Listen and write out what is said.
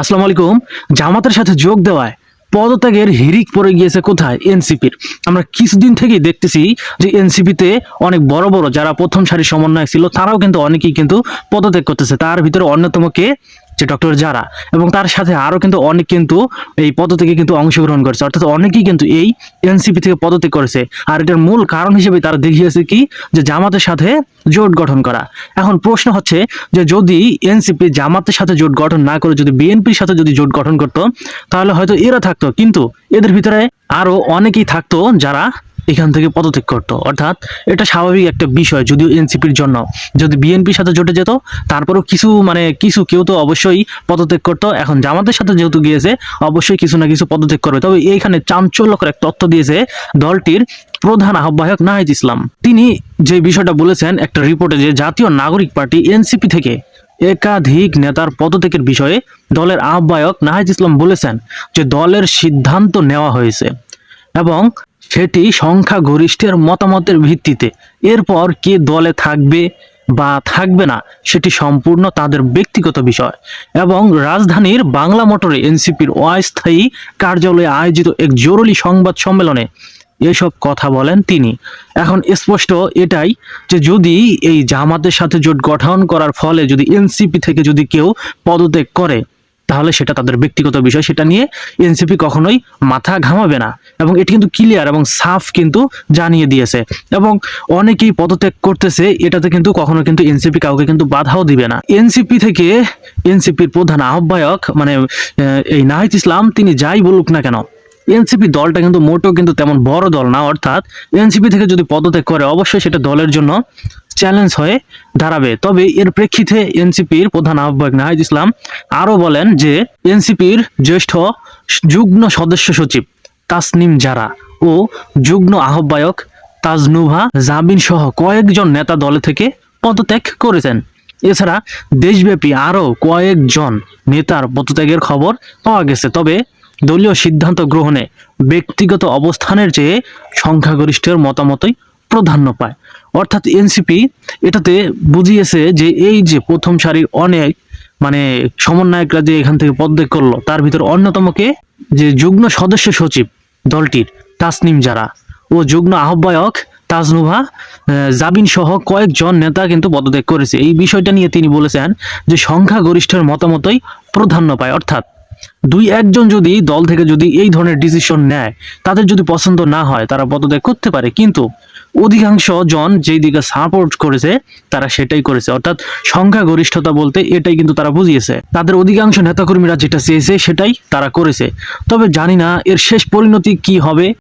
আসসালামু আলাইকুম। জামাতের সাথে যোগ দেওয়ায় পদত্যাগের হিরিক পড়ে গিয়েছে কোথায়? এনসিপির। আমরা কিছুদিন থেকেই দেখতেছি যে এনসিপিতে অনেক বড় বড় যারা প্রথম সারির সমন্বয় ছিল, তারাও কিন্তু অনেকেই কিন্তু পদত্যাগ করতেছে। তার ভিতরে অন্যতম কে? যে ডক্টর যারা এবং তার সাথে আরও কিন্তু অনেক কিন্তু এই পদত্যাগে কিন্তু অংশগ্রহণ করেছে। অর্থাৎ অনেকেই কিন্তু এই এনসিপি থেকে পদত্যাগ করেছে। আর এটার মূল কারণ হিসেবে তারা দেখিয়েছে কি? যে জামাতের সাথে জোট গঠন করা। এখন প্রশ্ন হচ্ছে যে যদি এনসিপি জামাতের সাথে জোট গঠন না করে, যদি বিএনপির সাথে যদি জোট গঠন করতো, তাহলে হয়তো এরা থাকতো। কিন্তু এদের ভিতরে আরও অনেকেই থাকতো যারা এখান থেকে পদত্যাগ করতো। অর্থাৎ এটা স্বাভাবিক একটা বিষয়, যদিও এনসিপির জন্য। যদি বিএনপির সাথে জোটে যেত, তারপরেও কিছু মানে কিছু কেউ তো অবশ্যই পদত্যাগ করতো। এখন জামাতের সাথে যেহেতু গিয়েছে, অবশ্যই কিছু না কিছু পদত্যাগ করবে। তবে এইখানে চাঞ্চল্যকর এক তথ্য দিয়েছে দলটির প্রধান আহ্বায়ক নাহিদ ইসলাম। তিনি যে বিষয়টা বলেছেন একটা রিপোর্টে যে জাতীয় নাগরিক পার্টি এনসিপি থেকে একাধিক নেতার পদত্যাগের বিষয়ে দলের আহ্বায়ক নাহিদ ইসলাম বলেছেন যে দলের সিদ্ধান্ত নেওয়া হয়েছে। এবং সেটি সংখ্যাগরিষ্ঠের মতামতের ভিত্তিতে। এরপর কে দলে থাকবে বা থাকবে না, সেটি সম্পূর্ণ তাদের ব্যক্তিগত বিষয় এবং রাজধানীর বাংলা মোটরে এনসিপির অস্থায়ী কার্যালয়ে আয়োজিত এক জরুরি সংবাদ সম্মেলনে এসব কথা বলেন তিনি। এখন স্পষ্ট এটাই যে যদি এই জামাতের সাথে জোট গঠন করার ফলে যদি এনসিপি থেকে যদি কেউ পদত্যাগ করে তাহলে সেটা তাদের ব্যক্তিগত বিষয়, সেটা নিয়ে এনসিপি কখনোই মাথা ঘামাবে না। এবং এটি কিন্তু ক্লিয়ার এবং সাফ কিন্তু জানিয়ে দিয়েছে। এবং অনেকেই পদত্যাগ করতেছে, এটাতে কিন্তু কখনো কিন্তু এনসিপি কাউকে কিন্তু বাধাও দিবে না। এনসিপি থেকে এনসিপির প্রধান আহ্বায়ক মানে এই নাহিদ ইসলাম, তিনি যাই বলুক না কেন, এনসিপি দলটা কিন্তু মোটেও কিন্তু তেমন বড় দল না, অর্থাৎ এনসিপি থেকে যদি পদত্যাগ করে, অবশ্যই সেটা দলের জন্য চ্যালেঞ্জ হয়ে দাঁড়াবে। তবে এর প্রেক্ষিতে এনসিপির প্রধান আহ্বায়ক নাহিদ ইসলাম আরও বলেন যে, এনসিপির জ্যেষ্ঠ যুগ্ম সদস্য সচিব তাসনিম জারা ও যুগ্ম আহ্বায়ক তাজনুভা জামিন সহ কয়েকজন নেতা দলে থেকে পদত্যাগ করেছেন। এছাড়া দেশব্যাপী আরও কয়েকজন নেতার পদত্যাগের খবর পাওয়া গেছে। তবে দলীয় সিদ্ধান্ত গ্রহণে ব্যক্তিগত অবস্থানের চেয়ে সংখ্যাগরিষ্ঠের মতামতই প্রাধান্য পায়। অর্থাৎ এনসিপি এটাতে বুঝিয়েছে যে এই যে প্রথম সারির অনেক মানে সমন্বয়করা যে এখান থেকে পদত্যাগ করল, তার ভিতর অন্যতমকে যে যুগ্ম সদস্য সচিব দলটির, তাসনিম যারা। ও যুগ্ম আহ্বায়ক তাজনুভা জাবিন সহ কয়েকজন নেতা কিন্তু পদত্যাগ করেছে। এই বিষয়টা নিয়ে তিনি বলেছেন যে সংখ্যাগরিষ্ঠের মতামতই প্রাধান্য পায়। অর্থাৎ দুই একজন যদি দল থেকে যদি এই ধরনের ডিসিশন নেয়, তাদের যদি পছন্দ না হয়, তারা পদত্যাগ করতে পারে। কিন্তু অধিকাংশ জন যেই দিকে সাপোর্ট করেছে, তারা সেটাই করেছে। অর্থাৎ সংখ্যাগরিষ্ঠতা বলতে এটাই কিন্তু তারা বুঝিয়েছে। তাদের অধিকাংশ নেতাকর্মীরা যেটা চেয়েছে, সেটাই তারা করেছে। তবে জানি না এর শেষ পরিণতি কি হবে।